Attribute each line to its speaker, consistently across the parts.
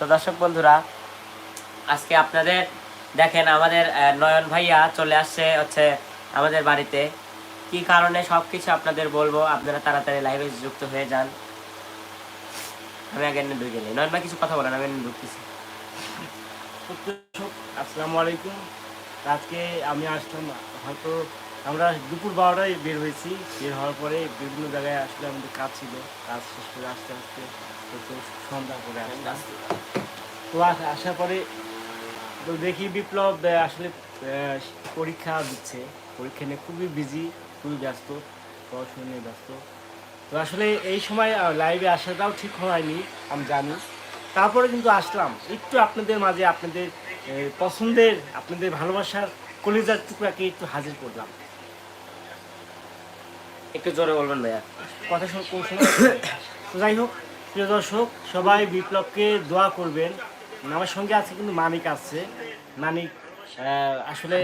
Speaker 1: তো দর্শক বন্ধুরা, আজকে আপনাদের দেখেন আমাদের নয়ন ভাইয়া চলে আসছে হচ্ছে আমাদের বাড়িতে। কি কারণে সব কিছু আপনাদের বলব? আপনারা তাড়াতাড়ি লাইভে যুক্ত হয়ে যান। আমি আগে এনে ঢুকে গেলি নয়ন ভাই, কিছু কথা বলেন, আমি এনে ঢুকতেছি।
Speaker 2: আসসালামু আলাইকুম। আজকে আমি আসলাম, হয়তো আমরা দুপুর বারোটায় বের হয়েছি। বের হওয়ার পরে বিভিন্ন জায়গায় আসলে আমাদের কাজ ছিল। কাজ শেষ করে আসতে আসতে সন্ধ্যা করে আসলাম। তো আসার পরে তো দেখি বিপ্লব আসলে পরীক্ষা দিচ্ছে। পরীক্ষা নিয়ে খুবই বিজি খুবই ব্যস্ত পড়াশোনা নিয়ে ব্যস্ত। তো আসলে এই সময় লাইভে আসাটাও ঠিক হয়নি আমি জানি। তারপরে কিন্তু আসলাম। একটু আপনাদের মাঝে আপনাদের পছন্দের আপনাদের ভালোবাসার কলিজার টুকরাকে একটু হাজির করলাম।
Speaker 1: একটু জোরে বলবেন ভাইয়া।
Speaker 2: কথা শুনে তো যাই হোক প্রিয় দর্শক সবাই বিপ্লবকে দোয়া করবেন। আমার সঙ্গে আছে কিন্তু মানিক আছে। মানিক আহ, আসলে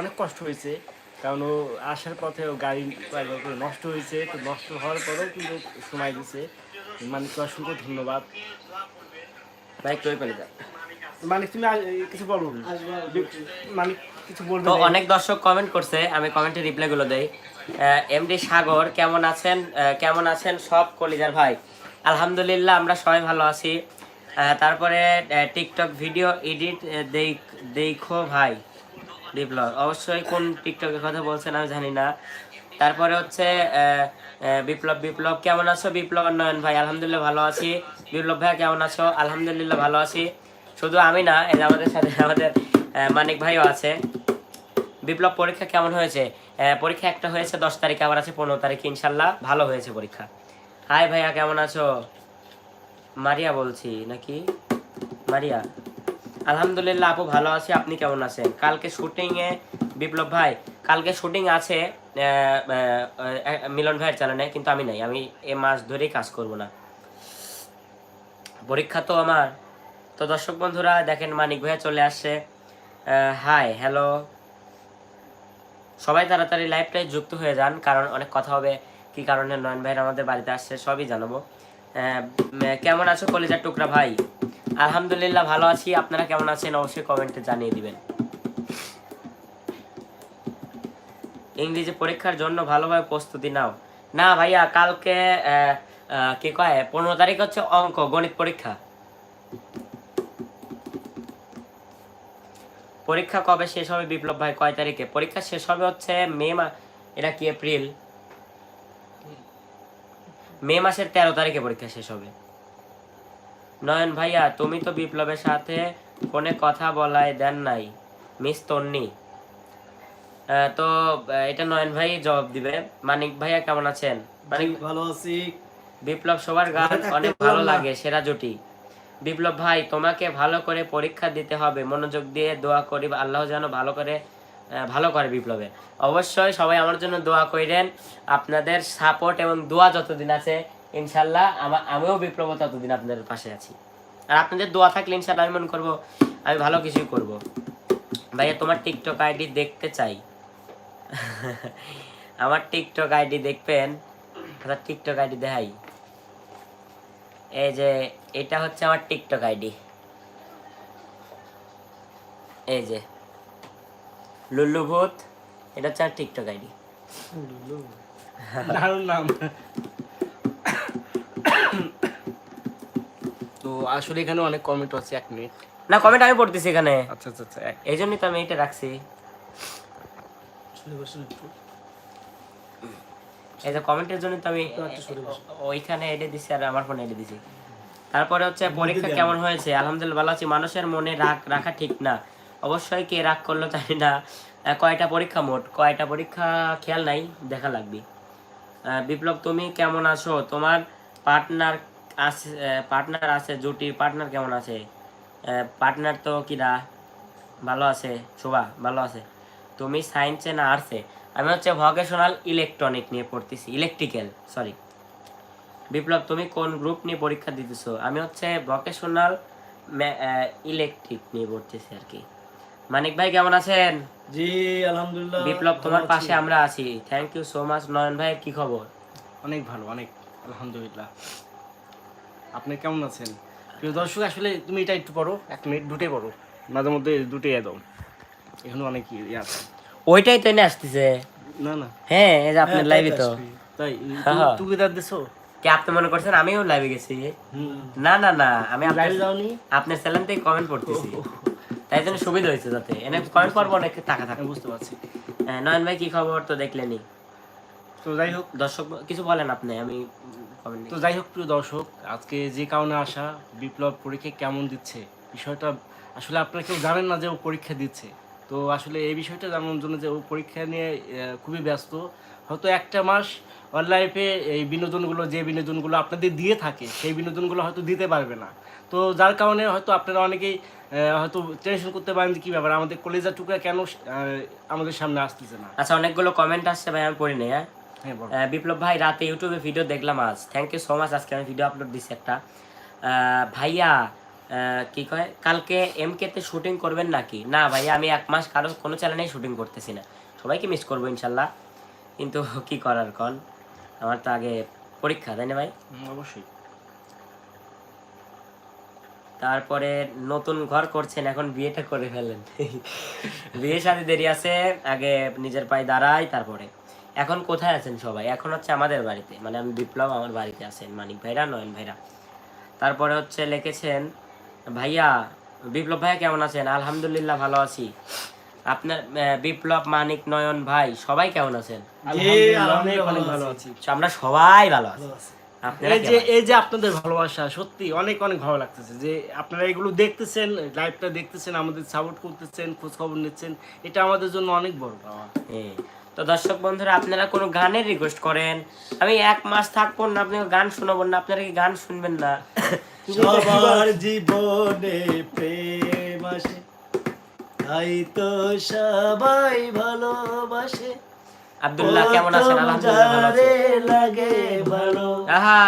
Speaker 2: অনেক কষ্ট হয়েছে। কারণ ও আসার পথে ও গাড়ি কয়েকবার করে নষ্ট হয়েছে তো নষ্ট হওয়ার পরেও কিন্তু সময় দিছে মানিককে অসংখ্য ধন্যবাদ।
Speaker 1: ওই পারে যান
Speaker 2: মানিক তুমি কিছু বলো। মানিক কিছু বলবে
Speaker 1: অনেক দর্শক কমেন্ট করছে আমি কমেন্টে রিপ্লাই গুলো দেই। এমডি সাগর কেমন আছেন? কেমন আছেন সব কলিজার ভাই? আলহামদুলিল্লাহ আমরা সবাই ভালো আছি। তারপরে টিকটক ভিডিও এডিট দেখো ভাই। বিপ্লব অবশ্যই কোন টিকটকের কথা বলছেন আমি জানি না। তারপরে হচ্ছে বিপ্লব বিপ্লব, কেমন আছো? বিপ্লব নয়ন ভাই, আলহামদুলিল্লাহ ভালো আছি। বিপ্লব ভাই কেমন আছো? আলহামদুলিল্লাহ ভালো আছি। শুধু আমি না, এই আমাদের সাথে আমাদের মানিক ভাইও আছে। বিপ্লব পরীক্ষা কেমন হয়েছে? পরীক্ষা একটা হয়েছে দশ তারিখে, আবার আছে পনেরো তারিখে, ইনশাল্লাহ ভালো হয়েছে পরীক্ষা। হাই ভাইয়া, কেমন আছো? মারিয়া বলছি, নাকি? মারিয়া, আলহামদুলিল্লাহ আপু ভালো আছি, আপনি কেমন আছেন? কালকে শুটিং এ, বিপ্লব ভাই, কালকে শুটিং আছে মিলন ভাইয়ের চ্যানেলে কিন্তু আমি নাই, আমি এ মাস ধরেই কাজ করব না। পরীক্ষা তো আমার। তো দর্শক বন্ধুরা, দেখেন মানিক ভাইয়া চলে আসছে। হাই হ্যালো সবাই তাড়াতাড়ি লাইভটাই যুক্ত হয়ে যান, কারণ অনেক কথা হবে, কি কারণে নয়ন ভাইয়ের আমাদের বাড়িতে আসছে, সবই জানাব। কেমন আছো কলিজার টুকরা ভাই? আলহামদুলিল্লাহ ভালো আছি। আপনারা কেমন আছেন অবশ্যই কমেন্টে জানিয়ে দিবেন। ইংরেজি পরীক্ষার জন্য ভালোভাবে প্রস্তুতি নাও। না ভাইয়া, কালকে কি কয়? পনেরো তারিখ হচ্ছে অঙ্ক, গণিত পরীক্ষা। পরীক্ষা কবে শেষ হবে বিপ্লব ভাই? কয় তারিখে? পরীক্ষা শেষ হবে হচ্ছে মে মা এটা কি, এপ্রিল? মে মাসের তেরো তারিখে পরীক্ষা শেষ হবে। নয়ন ভাইয়া তুমি তো বিপ্লবের সাথে ফোনে কথা বলায় দেন নাই মিস তন্নি। তো এটা নয়ন ভাই জবাব দিবে। মানিক ভাইয়া কেমন আছেন? মানিক
Speaker 3: ভালো আছি।
Speaker 1: বিপ্লব সবার গান অনেক ভালো লাগে সেরা জুটি। বিপ্লব ভাই তোমাকে ভালো করে পরীক্ষা দিতে হবে। মনোযোগ দিয়ে দোয়া করি আল্লাহ যেন ভালো করে ভালো করে বিপ্লবে। অবশ্যই সবাই আমার জন্য দোয়া করেন আপনাদের সাপোর্ট এবং দোয়া যতদিন আছে, ইনশাল্লাহ আমা আমিও বিপ্লব ততদিন আপনাদের পাশে আছি। আর আপনাদের দোয়া থাকলে ইনশাল্লাহ আমি মনে করব আমি ভালো কিছুই করব। ভাইয়া, তোমার টিকটক আইডি দেখতে চাই। আমার টিকটক আইডি দেখবেন। একটা টিকটক আইডি দেখাই। এই যে, এটা হচ্ছে আমার টিকটক আইডি এই যে। লুল্লু ভূত এটা হচ্ছে টিকটক আইডি
Speaker 2: দারুণ নাম।
Speaker 3: তো আসলে এখানে অনেক কমেন্ট আছে এক মিনিট
Speaker 1: না কমেন্ট আমি পড়তেছি এখানে।
Speaker 3: আচ্ছা আচ্ছা আচ্ছা
Speaker 1: এই জন্যই তো আমি এটা রাখছি।
Speaker 3: শুনে বসুন একটু।
Speaker 1: এই যে কমেন্টের জন্য তো আমি ওইখানে এডে দিছি আর আমার ফোনে এডে দিছি। তারপরে হচ্ছে পরীক্ষা কেমন হয়েছে? আলহামদুলিল্লাহ ভালো আছি। মানুষের মনে রাগ রাখা ঠিক না। অবশ্যই কে রাগ করল জানি না। কয়টা পরীক্ষা মোট? কয়টা পরীক্ষা খেয়াল নাই, দেখা লাগবে। বিপ্লব, তুমি কেমন আছো? তোমার পার্টনার আছে পার্টনার আছে, জুটির পার্টনার কেমন আছে? পার্টনার তো কিরা ভালো আছে, শোভা, ভালো আছে। তুমি সায়েন্সে না আর্টসে আমি হচ্ছে ভকেশনাল ইলেকট্রনিক নিয়ে পড়তেছি ইলেকট্রিক্যাল সরি বিপ্লব, তুমি কোন গ্রুপ নিয়ে পরীক্ষা দিতেছো? আমি হচ্ছে ভকেশনাল ইলেকট্রিক নিয়ে পড়তেছি আর কি। মানিক ভাই কেমন আছেন?
Speaker 3: জি আলহামদুলিল্লাহ।
Speaker 1: বিপ্লব তোমার পাশে আমরা আছি। Thank you so much Nayan ভাই কি খবর?
Speaker 2: অনেক ভালো অনেক আলহামদুলিল্লাহ। আপনি কেমন আছেন? প্রিয় দর্শক আসলে তুমি এটা একটু পড়ো এক মিনিট দুটোই পড়ো। মাঝে মধ্যে দুটোই একদম এখানে অনেক ইয়ে আছে।
Speaker 1: ওইটাই তো এনে আসতেছে।
Speaker 2: না না।
Speaker 1: হ্যাঁ এই যে আপনার লাইভে তো।
Speaker 2: তাই
Speaker 1: হ্যাঁ।
Speaker 2: তুমি তার দিছো?
Speaker 1: কি আপনি মনে করছেন আমিও লাইভে গেছি? না না না আমি আপনার
Speaker 2: লাইভে যাওনি?
Speaker 1: আপনার চ্যানেল থেকে কমেন্ট পড়তেছি। তাই জন্য সুবিধা হয়েছে যাতে। এনে করব অনেক টাকা থাকে
Speaker 2: বুঝতে পারছি।
Speaker 1: নয়ন ভাই কি খবর? তো দেখলেনি
Speaker 2: তো যাই হোক।
Speaker 1: দর্শক কিছু বলেন আপনি আমি
Speaker 2: তো যাই হোক প্রিয় দর্শক আজকে যে কারণে আসা বিপ্লব পরীক্ষা কেমন দিচ্ছে বিষয়টা আসলে আপনারা কেউ জানেন না যে ও পরীক্ষা দিচ্ছে। তো আসলে এই বিষয়টা জানানোর জন্য যে ও পরীক্ষা নিয়ে খুবই ব্যস্ত। হয়তো একটা মাস ওর লাইফে এই বিনোদনগুলো যে বিনোদনগুলো আপনাদের দিয়ে থাকে সেই বিনোদনগুলো হয়তো দিতে পারবে না। তো যার কারণে হয়তো আপনারা অনেকেই হয়তো টেনশন করতে পারেন যে কী ব্যাপার আমাদের কলেজের টুকরা কেন আমাদের সামনে আসতেছে না?
Speaker 1: আচ্ছা অনেকগুলো কমেন্ট আসছে ভাই আমি পড়ি নি হ্যাঁ
Speaker 2: হ্যাঁ
Speaker 1: বিপ্লব ভাই রাতে ইউটিউবে ভিডিও দেখলাম আজ। থ্যাংক ইউ সো মাচ আজকে আমি ভিডিও আপলোড দিচ্ছি একটা। ভাইয়া কি কয় কালকে এম তে শুটিং করবেন নাকি? না ভাইয়া আমি এক মাস কারও কোনো চ্যানেলেই শুটিং করতেছি না। সবাইকে মিস করব ইনশাল্লাহ। কিন্তু কি করার কন আমার তো আগে পরীক্ষা তাই না ভাই?
Speaker 2: অবশ্যই।
Speaker 1: তারপরে নতুন ঘর করছেন এখন বিয়েটা করে ফেলেন। বিয়ে সাথে দেরি আছে আগে নিজের পায়ে দাঁড়াই তারপরে। এখন কোথায় আছেন সবাই? এখন হচ্ছে আমাদের বাড়িতে মানে আমি বিপ্লব আমার বাড়িতে আছেন মানিক ভাইরা নয়ন ভাইরা। তারপরে হচ্ছে লিখেছেন ভাইয়া বিপ্লব ভাইয়া কেমন আছেন? আলহামদুলিল্লাহ ভালো আছি। আপনার বিপ্লব মানিক নয়ন ভাই সবাই কেমন আছেন? আচ্ছা, আমরা সবাই ভালো আছি। আপনারা
Speaker 2: এই যে এই যে আপনাদের ভালোবাসা সত্যি অনেক অনেক ভালো লাগতেছে যে আপনারা এগুলো দেখতেছেন লাইভটা দেখতেছেন আমাদের সাপোর্ট করতেছেন খোঁজ খবর নিচ্ছেন এটা আমাদের জন্য অনেক বড় পাওয়া।
Speaker 1: হ্যাঁ। তো দর্শক বন্ধুরা আপনারা কোনো গানের রিকোয়েস্ট করেন? আমি এক মাস থাকব না আপনি গান শোনাবো না আপনারা কি গান শুনবেন না?
Speaker 3: সবার জীবনে প্রেম আসে। তাই তো সবাই ভালোবাসে।
Speaker 1: আব্দুল্লাহ কেমন আছেন? আলহামদুলিল্লাহ
Speaker 3: লাগে ভালো।
Speaker 1: আহা।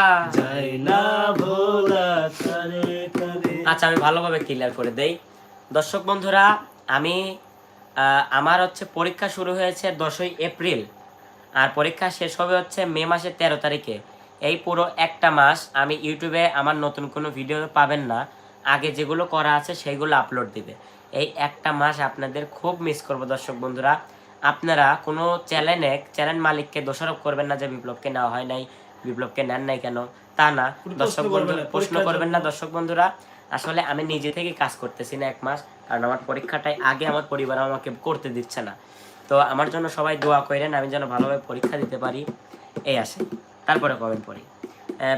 Speaker 3: না
Speaker 1: আচ্ছা আমি ভালোভাবে ক্লিয়ার করে দেই। দর্শক বন্ধুরা আমি আহ, আমার হচ্ছে পরীক্ষা শুরু হয়েছে দশই এপ্রিল। আর পরীক্ষা শেষ হবে হচ্ছে মে মাসের তেরো তারিখে। এই পুরো একটা মাস আমি ইউটিউবে আমার নতুন কোনো ভিডিও পাবেন না। আগে যেগুলো করা আছে সেইগুলো আপলোড দিবে। এই একটা মাস আপনাদের খুব মিস করব দর্শক বন্ধুরা। আপনারা কোনো চ্যানেলে চ্যানেল মালিককে দোষারোপ করবেন না যে বিপ্লবকে নেওয়া হয় নাই বিপ্লবকে নেন নাই কেন? তা না। দর্শক বন্ধু প্রশ্ন করবেন না দর্শক বন্ধুরা। আসলে আমি নিজে থেকে কাজ করতেছি না এক মাস কারণ আমার পরীক্ষাটাই আগে আমার পরিবার আমাকে করতে দিচ্ছে না। তো আমার জন্য সবাই দোয়া করেন আমি যেন ভালোভাবে পরীক্ষা দিতে পারি। এই আসে। তারপরে কমেন্ট পড়ি?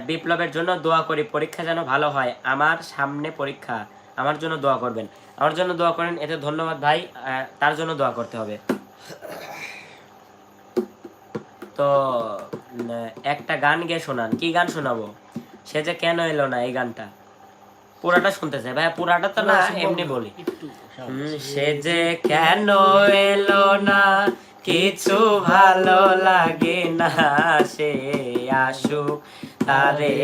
Speaker 1: বিপ্লবের জন্য দোয়া করি পরীক্ষা যেন ভালো হয়। আমার সামনে পরীক্ষা আমার জন্য দোয়া করবেন। আমার জন্য দোয়া করেন এতে ধন্যবাদ ভাই তার জন্য দোয়া করতে হবে। তো একটা গান গিয়ে শোনান। কি গান শোনাবো? সে যে কেন এলো না এই গানটা? পুরাটা শুনতে চাই। ভাই পুরাটা তো না এমনি বলি। সে যে কেন এলো না কিছু ভালো লাগে না, সে আসুক তারে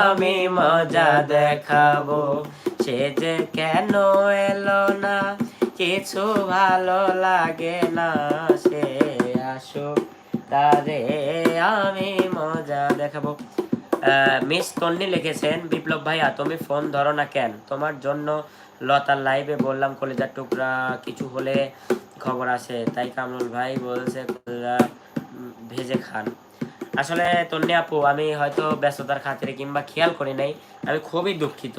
Speaker 1: আমি মজা দেখাবো। সে যে কেন এলো না, কিছু ভালো লাগে না, সে আসুক তারে আমি মজা দেখাবো। মিস তন্নি লিখেছেন, বিপ্লব ভাইয়া, তুমি ফোন ধরো না কেন? তোমার জন্য লতার লাইভে বললাম কলেজার টুকরা কিছু হলে খবর আসে তাই কামরুল ভাই বলছে ভেজে খান। আসলে তন্নি আপু আমি হয়তো ব্যস্ততার খাতিরে কিংবা খেয়াল করি নাই আমি খুবই দুঃখিত।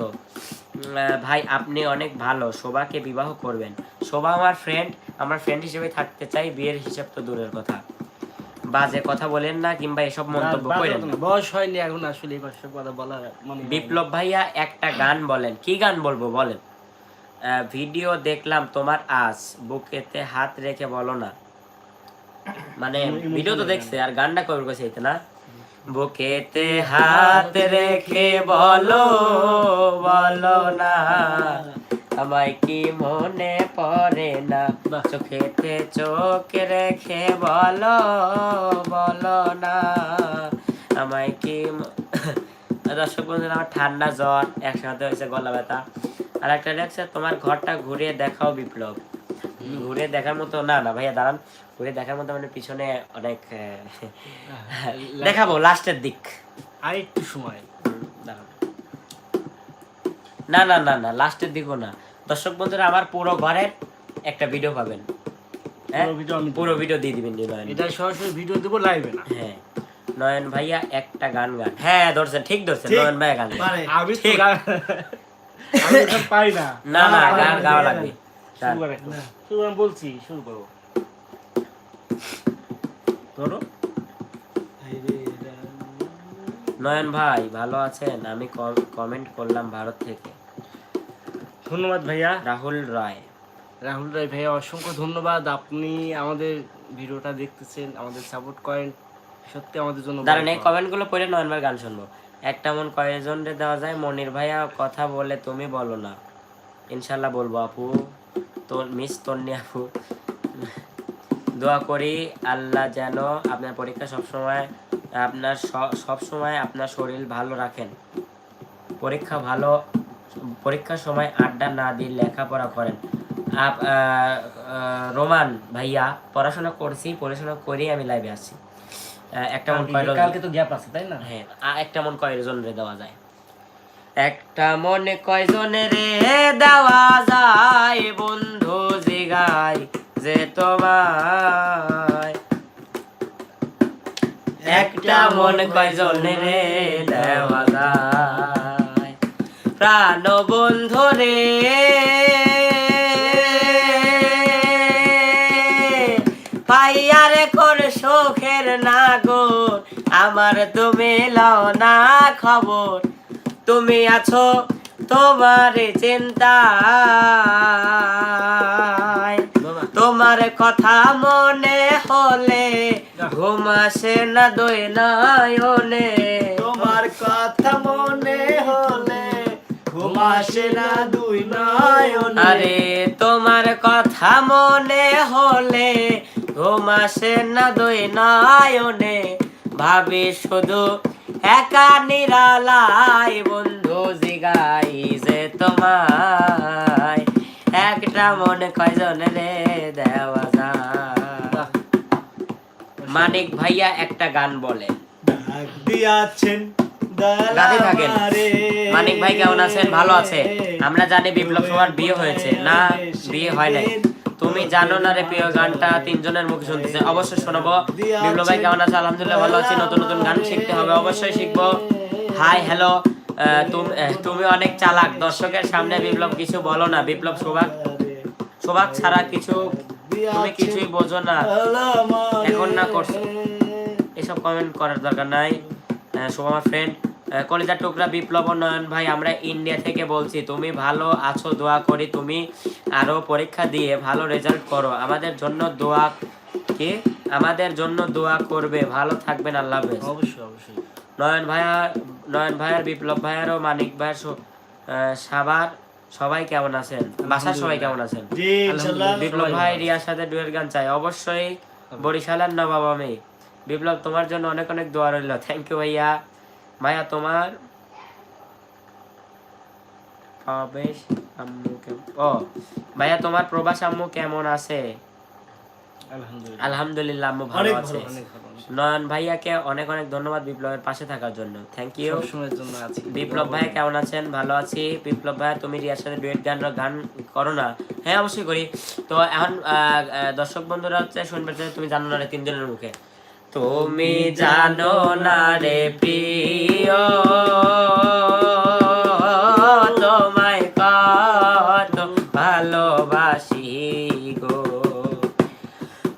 Speaker 1: ভাই আপনি অনেক ভালো শোভাকে বিবাহ করবেন। শোভা আমার ফ্রেন্ড আমার ফ্রেন্ড হিসেবে থাকতে চাই বিয়ের হিসাব তো দূরের কথা। বাজে কথা বলেন না কিংবা এসব মন্তব্য করেন
Speaker 2: বয়স হয়নি এখন আসলে কথা বলা
Speaker 1: বিপ্লব ভাইয়া একটা গান বলেন। কি গান বলব বলেন? ভিডিও দেখলাম তোমার আজ বুকেতে হাত রেখে বলো না। মানে ভিডিও তো দেখছে আর গানটা কবে এইতে না? বুকেতে হাত রেখে বলো বলো না। আমায় কি মনে পড়ে না? চোখেতে চোখ রেখে বলো বলো না। আমায় কি দর্শক বন্ধুরা আমার ঠান্ডা জ্বর একসাথে হয়েছে গলা ব্যথা। আর একটা তোমার ঘরটা ঘুরিয়ে দেখাও বিপ্লব। ঘুরে দেখার মতো না না ভাইয়া দাঁড়ান। ঘুরে দেখার মতো মানে পিছনে অনেক দেখাবো লাস্টের দিক।
Speaker 2: আর একটু সময়।
Speaker 1: দাঁড়ান। না না না না লাস্টের দিকও না। দর্শক বন্ধুরা আমার পুরো ঘরের একটা ভিডিও পাবেন। হ্যাঁ?
Speaker 2: পুরো
Speaker 1: ভিডিও দিয়ে দিবেন নয়ন
Speaker 2: এটা সরাসরি ভিডিও দেবো লাইভে না।
Speaker 1: হ্যাঁ। নয়ন ভাইয়া একটা গান গান হ্যাঁ ধরছেন ঠিক ধরছেন নয়ন ভাইয়া গান গান।
Speaker 3: মানে
Speaker 2: আমি
Speaker 1: ঠিক।
Speaker 2: আমি পাই না।
Speaker 1: না না গান গাওয়া লাগবে।
Speaker 2: শুরু করে শুরু আমি বলছি শুরু করো। ধরো।
Speaker 1: নয়ন ভাই ভালো আছেন? আমি কমেন্ট করলাম ভারত থেকে।
Speaker 2: ধন্যবাদ ভাইয়া।
Speaker 1: রাহুল রায়।
Speaker 2: রাহুল রায় ভাইয়া অসংখ্য ধন্যবাদ। আপনি আমাদের ভিডিওটা দেখতেছেন আমাদের সাপোর্ট করেন। সত্যি আমাদের জন্য
Speaker 1: দাঁড়ান এই
Speaker 2: পাওয়া।
Speaker 1: কমেন্টগুলো পড়ে নয়ন ভাই গান শুনব। একটা মন কয়েকজন রে দেওয়া যায়। মনির ভাইয়া কথা বলে তুমি বলো না। ইনশাল্লাহ বলব আপু। তোর মিস তন্নি আপু। দোয়া করি আল্লাহ যেন আপনার পরীক্ষা সবসময়, আপনার সব সময় আপনার শরীর ভালো রাখেন। পরীক্ষা ভালো, পরীক্ষার সময় আড্ডা না দিয়ে লেখাপড়া করেন। আপ রোমান ভাইয়া, পড়াশোনা করছি, পড়াশোনা করেই আমি লাইভে আসছি একটা মন কয়জন
Speaker 2: কালকে তো গ্যাপ আছে তাই না?
Speaker 1: হ্যাঁ একটা মন কয়জন রে দেওয়া যায়? একটা মনে কয়জন রে দেওয়া যায় বন্ধু জিগাই যে তোমায়। একটা মন কয়জন রে দেওয়া যায় প্রাণ বন্ধু রে। নাগর আমার তুমি লও না খবর। তুমি আছো তোমার চিন্তা তোমার কথা মনে হলে ঘুম আসে না দই নয়নে
Speaker 3: তোমার কথা মনে হলে ঘুম আসে না দুই নয়নে।
Speaker 1: আরে তোমার কথা মনে হলে ঘুম আসে না দই নয়নে। ভাবি শুধু একা নিরালাই বন্ধু জিগাই যে তোমায়। একটা মনে কয়জন রে দেওয়া যায়। মানিক ভাইয়া একটা গান বলে।
Speaker 3: দিয়াছেন
Speaker 1: গাতে থাকেন। মানিক ভাই কেমন আছেন? ভালো আছে। আমরা জানি বিপ্লব সবার বিয়ে হয়েছে। না বিয়ে হয় নাই। তুমি জানো না রে প্রিয় গানটা? তিনজনের মুখে শুনতেছে। অবশ্যই শোনাবো। বিপ্লব ভাই কেমন আছে? আলহামদুলিল্লাহ ভালো আছি। নতুন নতুন গান শিখতে হবে। অবশ্যই শিখব। Hi hello. তুমি অনেক চালাক। দর্শকের সামনে বিপ্লব কিছু বলো না। বিপ্লব সোভাগ সোভাগ ছাড়া কিছু তুমি কিছুই বোঝো না। এখন না করছ। এসব কমেন্ট করার দরকার নাই। শুভ আমার ফ্রেন্ড কলিজার টুকরা বিপ্লব নয়ন ভাই আমরা ইন্ডিয়া থেকে বলছি তুমি ভালো আছো দোয়া করি তুমি আরও পরীক্ষা দিয়ে ভালো রেজাল্ট করো। আমাদের জন্য দোয়া কি? আমাদের জন্য দোয়া করবে। ভালো থাকবেন আল্লাহ হাফেজ।
Speaker 2: অবশ্যই অবশ্যই।
Speaker 1: নয়ন ভাইয়া নয়ন ভাইয়ার বিপ্লব ভাইয়ার ও মানিক ভাইয়ার সাবার সবাই কেমন আছেন? বাসার সবাই কেমন আছেন? বিপ্লব ভাই রিয়ার সাথে ডুয়েট গান চাই। অবশ্যই বরিশালের নবাব আমি। বিপ্লব তোমার জন্য অনেক অনেক দোয়া রইল। থ্যাংক ইউ ভাইয়া। ভাইয়া তোমার প্রবেশ আম্মু ও ভাইয়া তোমার প্রবাস আম্মু কেমন আছে?
Speaker 2: আলহামদুলিল্লাহ।
Speaker 1: আলহামদুলিল্লাহ আম্মু ভালো আছে। নয়ন ভাইয়াকে অনেক অনেক ধন্যবাদ বিপ্লবের পাশে থাকার জন্য। থ্যাংক ইউ বিপ্লব ভাই কেমন আছেন? ভালো আছি। বিপ্লব ভাই তুমি রিয়ার সাথে ডুয়েট গান গান করো না? হ্যাঁ অবশ্যই করি। তো এখন দর্শক বন্ধুরা হচ্ছে শুনবে তুমি জানো না রে তিনজনের মুখে। তুমি জানো না রে প্রিয়, তোমায় কত ভালোবাসি গো।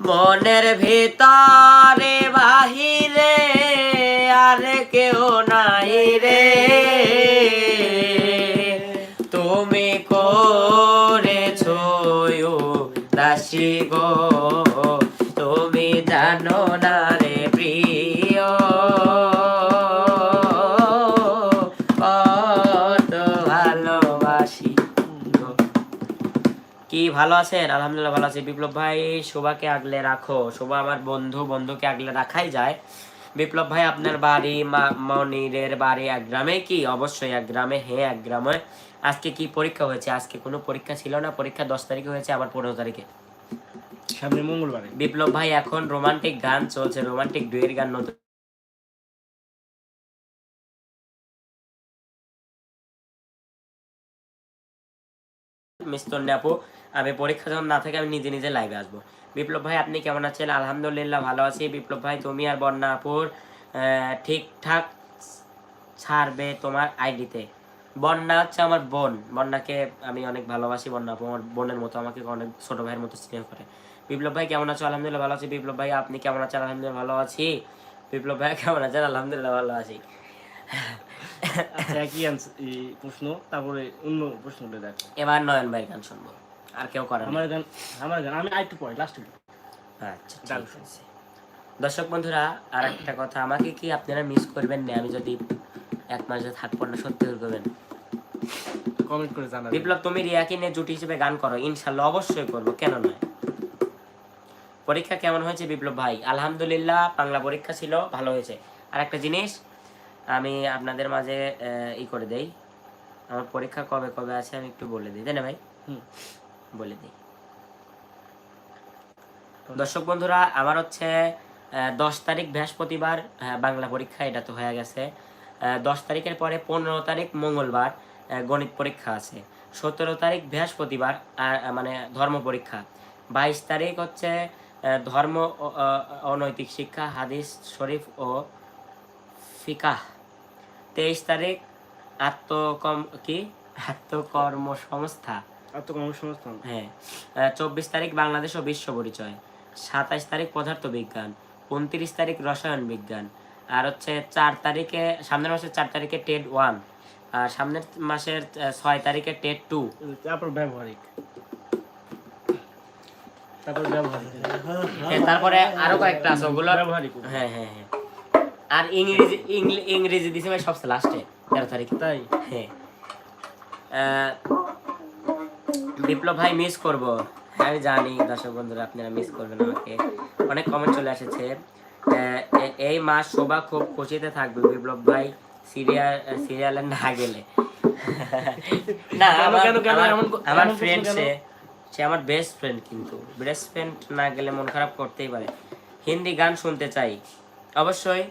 Speaker 1: মনের ভিতরে বাহিরে আর কেউ নাই রে। তুমি করেছ দাসী গো, তুমি জানো না রে ভালোবাসি। কি ভালো আছেন? আলহামদুলিল্লাহ ভালো আছি। বিপ্লব ভাই, শোভাকে আগলে রাখো। শোভা আমার বন্ধু, বন্ধুকে আগলে রাখাই যায়। বিপ্লব ভাই, আপনার বাড়ি মনিরের বাড়ি এক গ্রামে কি? অবশ্যই এক গ্রামে। হ্যাঁ এক গ্রামে। আজকে কি পরীক্ষা হয়েছে? আজকে কোনো পরীক্ষা ছিল না? পরীক্ষা দশ তারিখে হয়েছে, আবার পনেরো তারিখে।
Speaker 2: সামনে মঙ্গলবারে।
Speaker 1: বিপ্লব ভাই, এখন রোমান্টিক গান চলছে, রোমান্টিক ডুয়ের গান নতুন। মিস্তন্নে আপু আমি পরীক্ষা যখন না থাকে আমি নিজে নিজে লাইভে আসব। বিপ্লব ভাই, আপনি কেমন আছেন? আলহামদুলিল্লাহ ভালো আছি। বিপ্লব ভাই, তুমি আর বন্যা আপুর ঠিকঠাক ছাড়বে তোমার আইডিতে। বন্যা হচ্ছে আমার বোন। বন্যাকে আমি অনেক ভালোবাসি। বন্যা আপু আমার বোনের মতো, আমাকে অনেক ছোট ভাইয়ের মতো স্নেহ করে। বিপ্লব ভাই কেমন আছো? আলহামদুলিল্লাহ ভালো আছি। বিপ্লব ভাই আপনি কেমন আছেন? আলহামদুলিল্লাহ ভালো আছি। বিপ্লব ভাই কেমন আছেন? আলহামদুলিল্লাহ ভালো আছি।
Speaker 2: আচ্ছা একই answer- প্রশ্ন? তারপরে অন্য প্রশ্নটা দেখো।
Speaker 1: এবার নয়ন ভাইয়ের গান শুনব। আর কেউ করে
Speaker 2: আমার গান আমার গান আমি আরেকটু লাস্টে
Speaker 1: আচ্ছা
Speaker 2: গান
Speaker 1: দর্শক বন্ধুরা আর একটা কথা আমাকে কি আপনারা মিস করবেন না? আমি যদি এক মাসে থাকব না সত্যি করবেন
Speaker 2: কমেন্ট করে জানাবেন।
Speaker 1: বিপ্লব তুমি রিয়াকে নিয়ে জুটি হিসেবে গান করো। ইনশাল্লাহ অবশ্যই করব। কেন নয়? পরীক্ষা কেমন হয়েছে বিপ্লব ভাই? আলহামদুলিল্লাহ বাংলা পরীক্ষা ছিল ভালো হয়েছে। আর একটা জিনিস আমি আপনাদের মাঝে ই করে দেই। আমার পরীক্ষা কবে কবে আছে আমি একটু বলে দিই তাই না ভাই?
Speaker 2: হুম।
Speaker 1: বলে দিই। দর্শক বন্ধুরা আমার হচ্ছে দশ তারিখ বৃহস্পতিবার বাংলা পরীক্ষা এটা তো হয়ে গেছে। দশ তারিখের পরে পনেরো তারিখ মঙ্গলবার গণিত পরীক্ষা আছে। সতেরো তারিখ বৃহস্পতিবার মানে ধর্ম পরীক্ষা। বাইশ তারিখ হচ্ছে ধর্ম অনৈতিক শিক্ষা হাদিস শরীফ ও ফিকাহ। তেইশ তারিখ আত্মকম কি? আত্মকর্মসংস্থা।
Speaker 2: আত্মকর্মসংস্থান
Speaker 1: হ্যাঁ। চব্বিশ তারিখ বাংলাদেশ ও বিশ্ব পরিচয়। সাতাইশ তারিখ পদার্থ বিজ্ঞান উনত্রিশ তারিখ রসায়ন বিজ্ঞান। আর হচ্ছে চার তারিখে সামনের মাসের চার তারিখে টেট ওয়ান। আর সামনের মাসের ছয় তারিখে টেট টু।
Speaker 2: তারপর ব্যবহারিক। তারপর ব্যবহারিক
Speaker 1: তারপরে আরও কয়েকটা আছে ওগুলো
Speaker 2: ব্যবহারিক
Speaker 1: হ্যাঁ হ্যাঁ হ্যাঁ। আর ইংরেজি ইংরেজি দিছে ভাই সবচেয়ে লাস্টে তেরো তারিখ।
Speaker 2: তাই?
Speaker 1: হ্যাঁ। বিপ্লব ভাই মিস করব। আমি জানি দর্শক বন্ধুরা আপনারা মিস করবেন আমাকে। অনেক কমেন্ট চলে এসেছে। আহ, এই মাস শোভা খুব খুশিতে থাকবে বিপ্লব ভাই। সিরিয়াল সিরিয়ালে না গেলে। না আমার ফ্রেন্ড সে সে আমার বেস্ট ফ্রেন্ড কিন্তু বেস্ট ফ্রেন্ড না গেলে মন খারাপ করতেই পারে হিন্দি গান শুনতে চাই অবশ্যই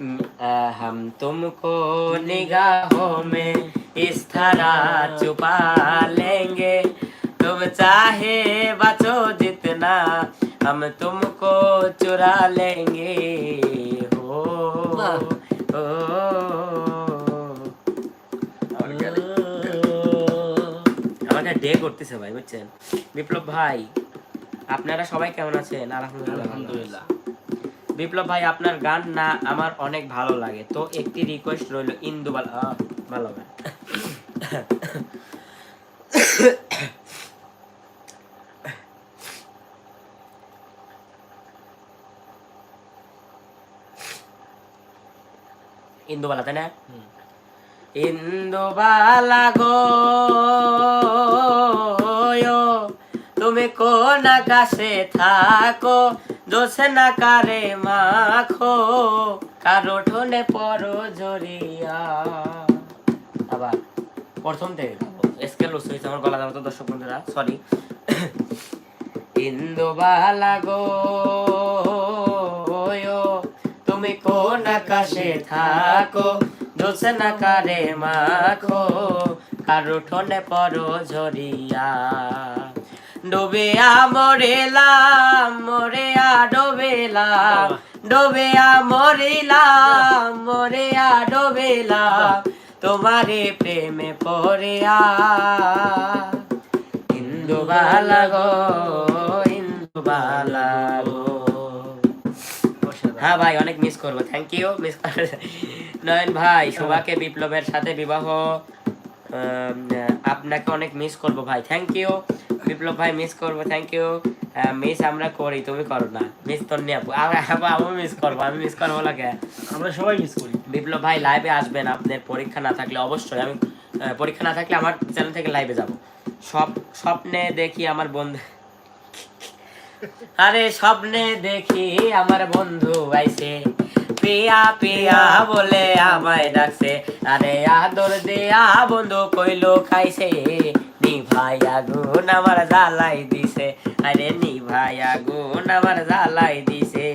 Speaker 1: উম, আহ, हम तुमको निगाहों में इस तरह छुपा लेंगे तुम चाहे बचो जितना हम तुमको चुरा लेंगे हो हो আমাকে ডে করতেছে ভাই বুঝছেন? বিপ্লব ভাই আপনারা সবাই কেমন আছেন? আলহামদুলিল্লাহ
Speaker 2: আলহামদুলিল্লাহ।
Speaker 1: বিপ্লব ভাই আপনার গান না আমার অনেক ভালো লাগে। তো একটি রিকোয়েস্ট রইল ইন্দু বালা ভালো ইন্দুবালা তাই না। ইন্দুবালা গো তুমি কোন আকাশে থাকো? জোসনা কারে মাখো? কারও ঠোনে পরো জড়িয়া আবার প্রথম থেকে স্কেল লুজ হয়েছে আমার গলা যাব তো দর্শক বন্ধুরা সরি ইন্দুবালা গো তুমি কোন আকাশে থাকো? জোসনা কারে মাখো, কারও ঠোনে পরো ঝরিয়া। ডোবেয়া মরেলাম মরেয়া ডোবেলাম ডোবেয়া মরিলাম মরেয়া ডোবেলাম তোমারে প্রেমে পড়িয়া। ইন্দু বালা গো ইন্দু বালা গো। হ্যাঁ ভাই অনেক মিস করব। থ্যাংক ইউ মিস নয়ন ভাই শোভাকে বিপ্লবের সাথে বিবাহ আপনাকে অনেক মিস করব ভাই। থ্যাংক ইউ বিপ্লব ভাই মিস করব। থ্যাংক ইউ মিস আমরা করি তুমি করো না। মিস তোর নিয়ে আপু আমি মিস করব আমি মিস করব লাগে
Speaker 2: আমরা সবাই মিস করি।
Speaker 1: বিপ্লব ভাই লাইভে আসবেন আপনার পরীক্ষা না থাকলে অবশ্যই আমি পরীক্ষা না থাকলে আমার চ্যানেল থেকে লাইভে যাব। সব স্বপ্নে দেখি আমার বন্ধু আরে স্বপ্নে দেখি আমার বন্ধু আইছে। পিয়া পিয়া বলে আমায় ডাকছে। আরে আদর দেয়া বন্ধু কইলো খাইছে নি ভাই আগুন আমার জ্বালাই দিছে। আরে নি ভাই আগুন আমার জ্বালাই দিছে।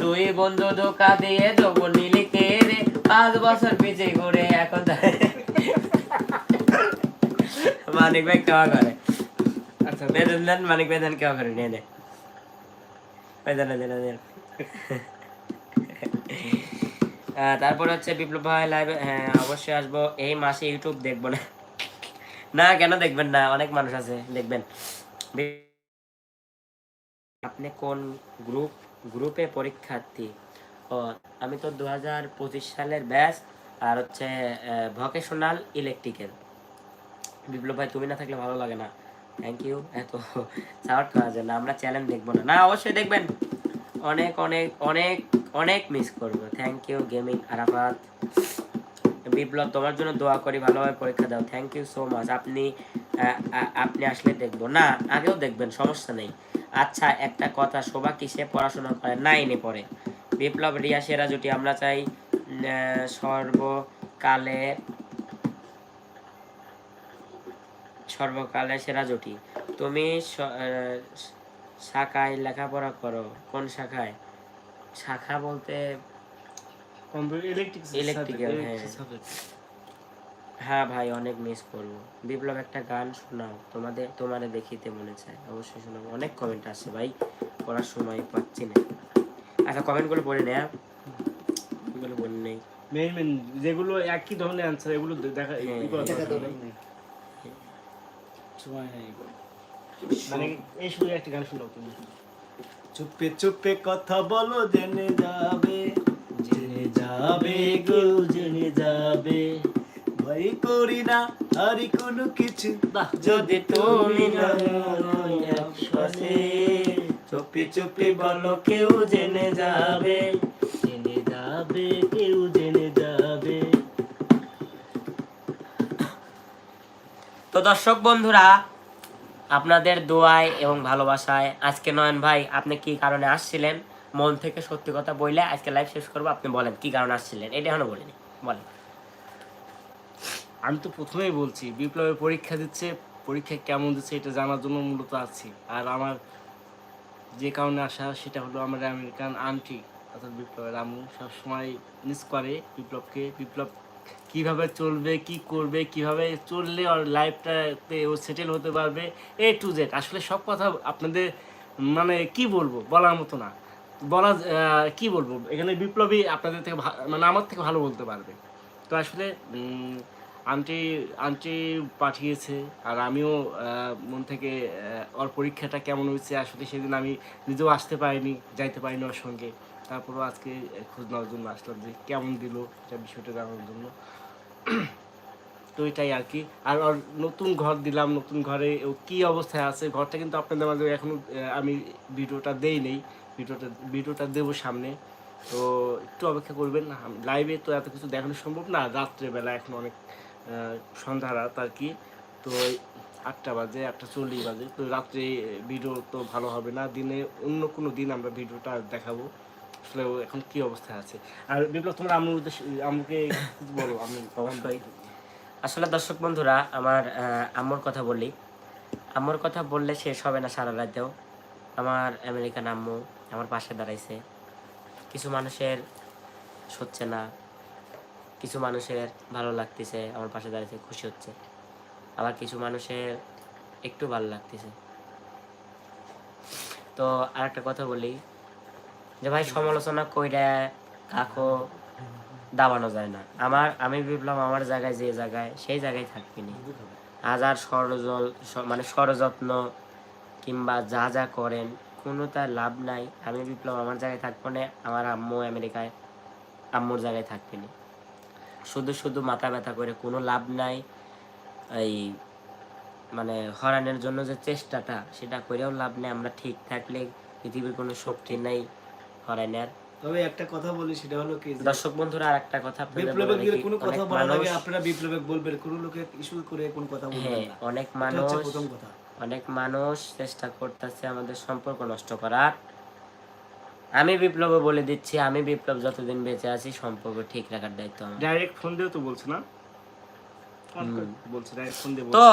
Speaker 1: তুই বন্ধু ধোকা দিয়ে যোগ নিলিকে রে। পাঁচ বছর পিছিয়ে ঘুরে এখন মানিক ভাই কেমন করে।
Speaker 2: আচ্ছা।
Speaker 1: বেতন দেন মানিক বেতন কেউ করে নিয়ে দেন তারপর হচ্ছে বিপ্লব ভাই লাইভ হ্যাঁ অবশ্যই আসব। এই মাসে ইউটিউব দেখব না। না, কেন দেখবেন না? অনেক মানুষ আছে, দেখবেন। আপনি কোন গ্রুপ গ্রুপে পরীক্ষার্থী? ও, আমি তো দু হাজার পঁচিশ সালের ব্যাচ আর হচ্ছে ভকেশনাল ইলেকট্রিক্যাল বিপ্লব ভাই, তুমি না থাকলে ভালো লাগে না। থ্যাংক ইউ এত সাপোর্ট করা যায় না আমরা চ্যালেঞ্জ দেখব না। না, অবশ্যই দেখবেন। অনেক অনেক অনেক অনেক মিস করব। Thank you gaming Arafat. Biplab, তোমার জন্য দোয়া করি, ভালোভাবে পরীক্ষা দাও। থ্যাংক ইউ সো মাচ আপনি আপনি আসলে দেখব। না, আগেও দেখবেন, সমস্যা নেই। আচ্ছা একটা কথা, শোভা কিসে পড়াশোনা করে? নাইনে পড়ে। বিপ্লব, রিয়া, সেরা জুটি আমরা চাই। সর্বকালে সর্বকালে সেরা জুটি তুমি শাখায় লেখাপড়া করো। কোন শাখায়? শাখা বলতে হ্যাঁ। হ্যাঁ ভাই অনেক মিস করব। বিপ্লব একটা গান শোনাও। তোমাদের তোমারে দেখিতে মনে চায়। অবশ্যই শোনাবো। অনেক কমেন্ট আসছে ভাই পড়ার সময় পাচ্ছি না। আচ্ছা কমেন্টগুলো পড়ে নে হ্যাঁ? এগুলো বলে নেই
Speaker 2: মেইন মেইন যেগুলো একই ধরনের অ্যান্সার এগুলো দেখা
Speaker 1: হ্যাঁ,
Speaker 2: ই করা
Speaker 3: দেখা
Speaker 2: দরকার
Speaker 3: দরকার
Speaker 2: নেই।
Speaker 3: সময় নেই
Speaker 2: মানে এই শুধু একটা গান শোনাও তুমি।
Speaker 3: চুপে চুপে কথা বলো জেনে যাবে জেনে যাবে কেউ জেনে যাবে। ভয় করি না আর কোনো কিছু
Speaker 1: যদি তুমি চুপি চুপি বলো কেউ জেনে যাবে
Speaker 2: জেনে যাবে কেউ জেনে
Speaker 1: তো দর্শক বন্ধুরা, আপনাদের দোয়ায় এবং ভালোবাসায়, আজকে নয়ন ভাই, আপনি কি কারণে আসছিলেন? মন থেকে সত্যি কথা বললে আজকে লাইভ শেষ করব, আপনি বলেন, কি কারণে আসছিলেন? এটা এখনও বলিনি, বলেন।
Speaker 2: আমি তো প্রথমেই বলছি, বিপ্লবের পরীক্ষা দিচ্ছে, পরীক্ষা কেমন দিচ্ছে এটা জানার জন্য মূলত আছি আর আমার যে কারণে আসা, সেটা হলো আমার আমেরিকান আন্টি অর্থাৎ বিপ্লবের আম্মু। সবসময় মিস করে বিপ্লবকে, বিপ্লব কীভাবে চলবে, কি করবে, কীভাবে চললে ওর লাইফটাতে ও সেটেল হতে পারবে এ টু জেড আসলে সব কথা আপনাদের মানে কি বলব, বলার মতো না। বলা কি বলব, এখানে বিপ্লবী আপনাদের থেকে মানে আমার থেকে ভালো বলতে পারবে। তো আসলে আন্টি আন্টি পাঠিয়েছে, আর আমিও মন থেকে ওর পরীক্ষাটা কেমন হয়েছে, আসলে সেদিন আমি নিজেও আসতে পারিনি, যাইতে পারিনি ওর সঙ্গে। তারপরও আজকে খোঁজ নেওয়ার জন্য আসলাম যে কেমন দিল, এটা বিষয়টা জানার জন্য। তো এটাই আর কি। আর ওর নতুন ঘর দিলাম, নতুন ঘরে ও কি অবস্থায় আছে, ঘরটা কিন্তু আপনাদের মাঝে এখনও আমি ভিডিওটা দেই নেই। ভিডিওটা ভিডিওটা দেবো সামনে। তো একটু অপেক্ষা করবেন লাইভে তো এত কিছু দেখানো সম্ভব না। রাত্রেবেলা এখন অনেক সন্ধ্যা রাত আর কি। তো আটটা বাজে, আটটা চল্লিশ বাজে। তো রাত্রে ভিডিও তো ভালো হবে না। দিনে অন্য কোনো দিন আমরা ভিডিওটা দেখাবো। আসলে এখন কি অবস্থায় আছে? আর বিপ্লব তোমরা উদ্দেশ্যে আম্মুকে কিছু বলো আমি
Speaker 1: অবশ্যই। আসলে দর্শক বন্ধুরা আমার আম্মুর কথা বলি। আম্মুর কথা বললে শেষ হবে না সারা রাতেও। আমার আমেরিকান আম্মু আমার পাশে দাঁড়াইছে। কিছু মানুষের সচ্ছে না। কিছু মানুষের ভালো লাগতেছে আমার পাশে দাঁড়িয়েছে খুশি হচ্ছে। আবার কিছু মানুষের একটু ভালো লাগতেছে। তো আর একটা কথা বলি যে ভাই সমালোচনা কইরা কাকো দাবানো যায় না। আমার, আমি বিপ্লব আমার জায়গায় যে জায়গায়, সেই জায়গায় থাকবি নি। হাজার সরজল মানে সরযত্ন কিংবা যা যা করেন, কোনো তার লাভ নাই। আমি বিপ্লব আমার জায়গায় থাকব না, আমার আম্মু আমেরিকায়, আম্মুর জায়গায় থাকবে না। শুধু শুধু মাথা ব্যথা করে কোনো লাভ নাই। এই মানে হরানের জন্য যে চেষ্টাটা, সেটা করেও লাভ নেই। আমরা ঠিক থাকলে পৃথিবীর কোনো শক্তি নেই।
Speaker 3: তবে একটা কথা বলি সেটা হলো কি
Speaker 1: দর্শক বন্ধুরা আর একটা কথা
Speaker 3: বিপ্লবের গেলে কোনো কথা
Speaker 1: অনেক
Speaker 3: বলার আগে আপনারা বিপ্লবে বলবেন কোনো লোকে ইস্যু করে কোন কথা বলবেন
Speaker 1: হ্যাঁ
Speaker 3: না।
Speaker 1: অনেক মানুষ
Speaker 3: প্রথম কথা।
Speaker 1: অনেক মানুষ চেষ্টা করতেছে আমাদের সম্পর্ক নষ্ট করার। আমি বিপ্লবে বলে দিচ্ছি আমি বিপ্লব যতদিন বেঁচে আছি সম্পর্ক ঠিক রাখার দায়িত্ব আমার।
Speaker 2: ডাইরেক্ট ফোন দিয়েও তো বলছে না? বলছে ডাইরেক্ট ফোন দিয়ে
Speaker 1: তো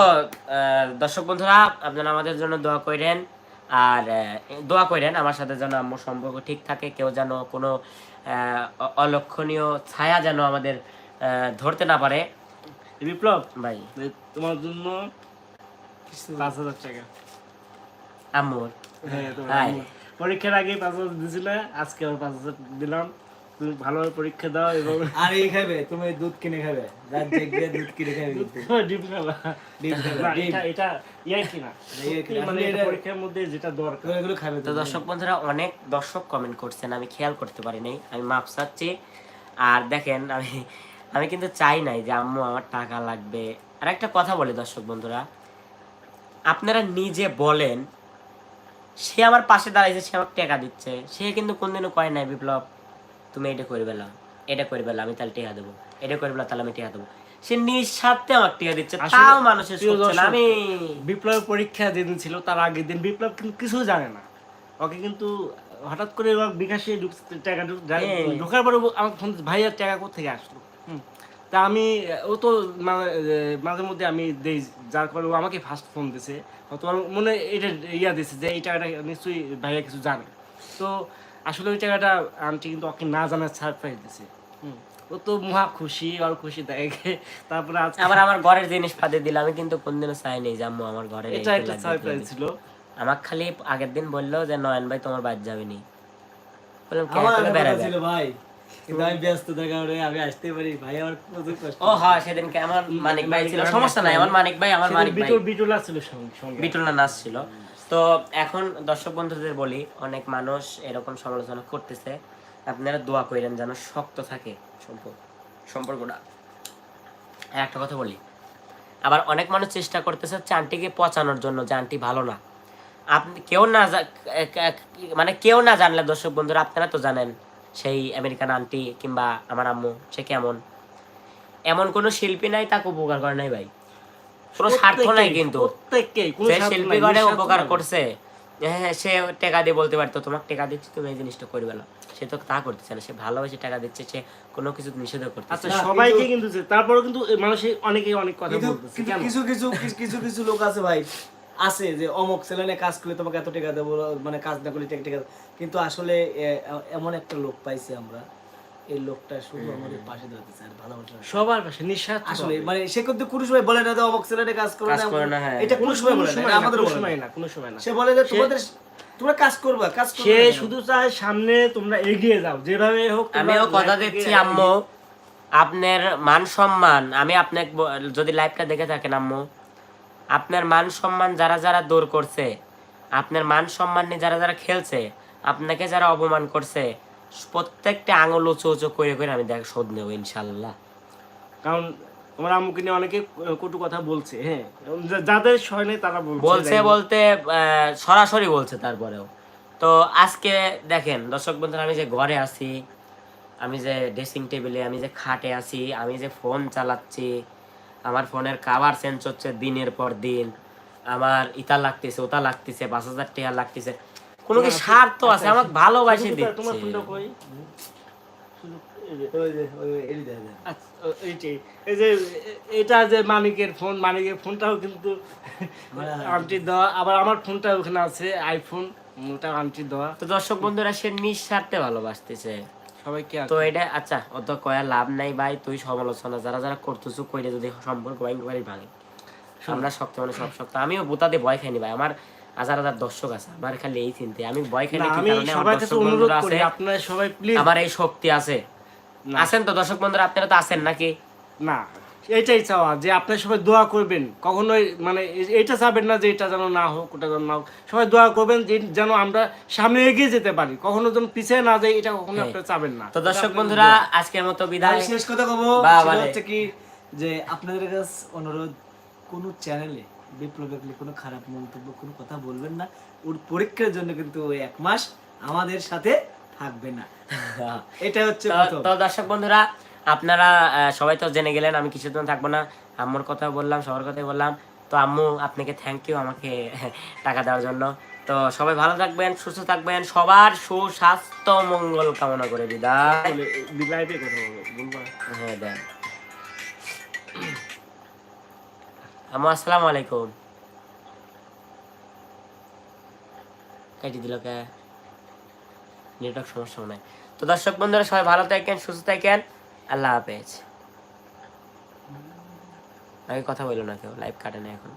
Speaker 1: আহ, দর্শক বন্ধুরা আপনারা আমাদের জন্য দোয়া করেন। আর দোয়া করেন আমার সাথে যেন আমার সম্পর্ক ঠিক থাকে কেউ যেন কোনো অলক্ষণীয় ছায়া যেন আমাদের ধরতে না পারে।
Speaker 2: বিপ্লব
Speaker 1: ভাই।
Speaker 2: তোমার জন্য পাঁচ হাজার টাকা।
Speaker 1: আম্মুর।
Speaker 2: হ্যাঁ পরীক্ষার আগে পাঁচ হাজার দিয়েছিলে আজকে আবার পাঁচ হাজার দিলাম। তুমি ভালোভাবে পরীক্ষা দাও এবং
Speaker 3: আর এই খাবে তুমি দুধ কিনে খাবে। রাত জেগে দুধ কিনে খাবে কিন্তু।
Speaker 2: ডিম খাবা।
Speaker 3: ডিম খাবে
Speaker 2: এটা এটা ইয়ার কি না
Speaker 3: ইয়ার
Speaker 2: মানে এটা
Speaker 3: এটা-
Speaker 2: পরীক্ষার মধ্যে যেটা দরকার।
Speaker 3: এগুলো খাবে
Speaker 1: তো দর্শক বন্ধুরা অনেক দর্শক কমেন্ট করছেন আমি খেয়াল করতে পারি নাই আমি মাপ চাচ্ছি। আর দেখেন আমি আমি কিন্তু চাই নাই যে আম্মু আমার টাকা লাগবে। আর একটা কথা বলি দর্শক বন্ধুরা আপনারা নিজে বলেন সে আমার পাশে দাঁড়াইছে সে আমাকে টাকা দিচ্ছে সে কিন্তু কোনদিনও কয় নাই বিপ্লব। তুমি এটা করে বেলা এটা করে বেলা আমি তাহলে টেকা দেবো। এটা করে বেলা তাহলে আমি টেকা দেবো। সে নিঃস্বার্থে আমার টেকা দিচ্ছে তাও মানুষের আমি
Speaker 2: বিপ্লবের পরীক্ষা যেদিন ছিল তার আগের দিন বিপ্লব কিন্তু কিছু জানে না। ওকে কিন্তু হঠাৎ করে বিকাশে টাকা
Speaker 1: হ্যাঁ।
Speaker 2: ঢোকার পরে ও আমাকে ফোন ভাইয়ার টাকা কোথেকে আসলো? তা আমি ও তো মাঝে মধ্যে আমি দেই যার কারণে ও আমাকে ফার্স্ট ফোন দিছে। তোমার মনে এটা ইয়া দিছে যে এই টাকাটা নিশ্চয়ই ভাইয়া কিছু জানে। তো আসলে ওই টাকাটা আন্টি কিন্তু ওকে না জানার সারপ্রাইজ দিছে। ও তো মহা খুশি আর খুশি দেখে। তারপরে
Speaker 1: আবার আমার ঘরের জিনিস পাতে দিলে। আমি কিন্তু কোনদিনও চাই নেই যে আম্মু আমার ঘরে
Speaker 2: এটা একটা সারপ্রাইজ ছিল।
Speaker 1: আমাকে খালি আগের দিন বলল যে নয়ন ভাই তোমার বাদ যাবে নি। বললাম কে
Speaker 3: আমার
Speaker 1: তুমি বেড়াবে
Speaker 3: ছিল ভাই কিন্তু আমি ব্যস্ততার কারণে আমি আসতে পারি ভাই আমার প্রচুর কষ্ট
Speaker 1: ও হ্যাঁ সেদিনকে আমার মানিক ভাই ছিল। সমস্যা নাই আমার মানিক ভাই আমার
Speaker 2: সেদিন
Speaker 1: মানিক ভাই।
Speaker 2: বিটুল বিটুল আসছিল সঙ্গে সঙ্গে।
Speaker 1: বিটুলনা নাচ ছিল। তো এখন দর্শক বন্ধুদের বলি, অনেক মানুষ এরকম সমালোচনা করতেছে। আপনারা দোয়া করেন যেন শক্ত থাকে সম্পর্ক সম্পর্কটা। একটা কথা বলি, আবার অনেক মানুষ চেষ্টা করতেছে চানটিকে পচানোর জন্য যে আন্টি ভালো না। আপনি কেউ না মানে কেউ না জানলে দর্শক বন্ধুরা, আপনারা তো জানেন সেই আমেরিকান আন্টি কিংবা আমার আম্মু, সে কেমন? এমন কোনো শিল্পী নাই, তাকে উপকার করে নাই ভাই। কোনো স্বার্থ নাই কিন্তু। সে শিল্পী করে উপকার করছে। হ্যাঁ সে টাকা দিয়ে বলতে পারতো তোমাকে টাকা দিচ্ছি তুমি এই জিনিসটা করবে না। সে তো তা করতেছে না সে ভালোবেসে টাকা দিচ্ছে সে কোনো কিছু নিষেধ করতেছে
Speaker 2: আচ্ছা সবাইকে
Speaker 3: কিন্তু-
Speaker 2: যে- কিন্তু মানুষে অনেকেই অনেক কথা বলতেছে
Speaker 3: কিছু কিছু কিছু- কিছু লোক আছে ভাই আছে যে অমুক ছেলেনে কাজ করলে তোমাকে এত টাকা দেবো মানে কাজ না করলে টাকা টাকা দেবো। কিন্তু আসলে এমন একটা লোক পাইছি আমরা। এই লোকটা শুধু আমাদের পাশে দাঁড়াতে চায় ভালোবাসা
Speaker 2: সবার পাশে নিঃস্বার্থ
Speaker 3: আসলে মানে সে কিন্তু কোনো সময় বলে না যে অমুক ছেলেনে কাজ করে না
Speaker 1: হ্যাঁ।
Speaker 3: এটা কোনো সময় বলে না আমাদের।
Speaker 2: সময় না কোনো সময় না।
Speaker 3: সে বলে যে তোমাদের তোমরা কাজ করবা কাজ
Speaker 2: সে শুধু চায় সামনে তোমরা এগিয়ে যাও যেভাবে হোক
Speaker 1: আমিও কথা দিচ্ছি আম্মু। আপনার মান সম্মান আমি আপনাকে যদি লাইভটা দেখে থাকেন আম্মু। আপনার মান সম্মান যারা যারা দূর করছে আপনার মান সম্মান নিয়ে যারা যারা খেলছে আপনাকে যারা অপমান করছে প্রত্যেকটা আঙুল উঁচু উঁচু করে করে আমি দেখ শোধ নেব ইনশাল্লাহ।
Speaker 2: কারণ তোমার আম্মুকে নিয়ে অনেকে কটু কথা বলছে হ্যাঁ? যাদের সয়নে তারা বলছে
Speaker 1: বলছে বলতে সরাসরি বলছে তারপরেও। তো আজকে দেখেন দর্শক বন্ধুরা আমি যে ঘরে আছি আমি যে ড্রেসিং টেবিলে আমি যে খাটে আছি আমি যে ফোন চালাচ্ছি আমার ফোনের কাভার চেঞ্জ হচ্ছে দিনের পর দিন। আমার ইতা লাগতেছে ওটা লাগতেছে পাঁচ হাজার টাকা লাগতেছে। কোনো কি স্বার্থ আছে? আমাকে ভালোবাসে
Speaker 2: তার- তোমার ফোনটা কই? এই যে-। আচ্ছা, এটা যে মানিকের ফোন মানিকের ফোনটাও কিন্তু আন্টির দেওয়া আবার আমার ফোনটা ওখানে আছে আইফোন ওটা দেওয়া।
Speaker 1: তো দর্শক বন্ধুরা সে নিঃস্বার্থে ভালোবাসতেছে।
Speaker 2: সবাইকে
Speaker 1: তো এটা আচ্ছা অত কয়া লাভ নাই ভাই তুই সমালোচনা যারা যারা করতেছো কইলে যদি সম্পর্ক একবারই ভাঙে আমরা শক্ত মানে সব শক্ত। আমিও বোতাতে ভয় খাইনি ভাই আমার হাজার হাজার দর্শক আছে আমার খালি এই চিন্তা আমি ভয় কি কারণে আমার দর্শক বন্ধুরা আছে
Speaker 2: আপনারা সবাই প্লিজ
Speaker 1: আমার এই শক্তি আছে। আছেন তো দর্শক বন্ধুরা আপনারা তো আছেন নাকি?
Speaker 2: না এটাই চাওয়া যে আপনারা সবাই দোয়া করবেন কখনোই মানে এটা চাবেন না যে এটা যেন না হোক ওটা যেন না হোক। সবাই দোয়া করবেন যে যেন আমরা সামনে এগিয়ে যেতে পারি কখনো যেন পিছিয়ে না যাই এটা কখনো
Speaker 1: হ্যাঁ।
Speaker 2: আপনারা চাবেন না।
Speaker 1: তো দর্শক বন্ধুরা আজকের মতো বিদায়।
Speaker 3: শেষ কথা কব
Speaker 1: বা
Speaker 3: সেটা
Speaker 1: বলে।
Speaker 3: হচ্ছে কি যে আপনাদের কাছে অনুরোধ কোন চ্যানেলে বিপ্লবের কোনো খারাপ মন্তব্য কোনো কথা বলবেন না। ওর পরীক্ষার জন্য কিন্তু ওই এক মাস আমাদের সাথে থাকবে না। এটা হচ্ছে
Speaker 1: তো- দর্শক বন্ধুরা আপনারা সবাই তো জেনে গেলেন আমি কিছুদিন থাকব না। আম্মুর কথা বললাম সবার কথাই বললাম। তো আম্মু আপনাকে থ্যাংক ইউ আমাকে টাকা দেওয়ার জন্য। তো সবাই ভালো থাকবেন সুস্থ থাকবেন। সবার সুস্বাস্থ্য মঙ্গল কামনা করে বিদায়।
Speaker 2: বলব
Speaker 1: হ্যাঁ দেন। আম্মু, আসসালামু আলাইকুম। কাটি দিল কে? নেটওয়ার্ক সমস্যা নাই তো দর্শক বন্ধুরা, সবাই ভালো থাকেন, সুস্থ থাকেন। আল্লাহ হাফেজ। আগে কথা বলল না কেউ লাইভ কাটে না এখন।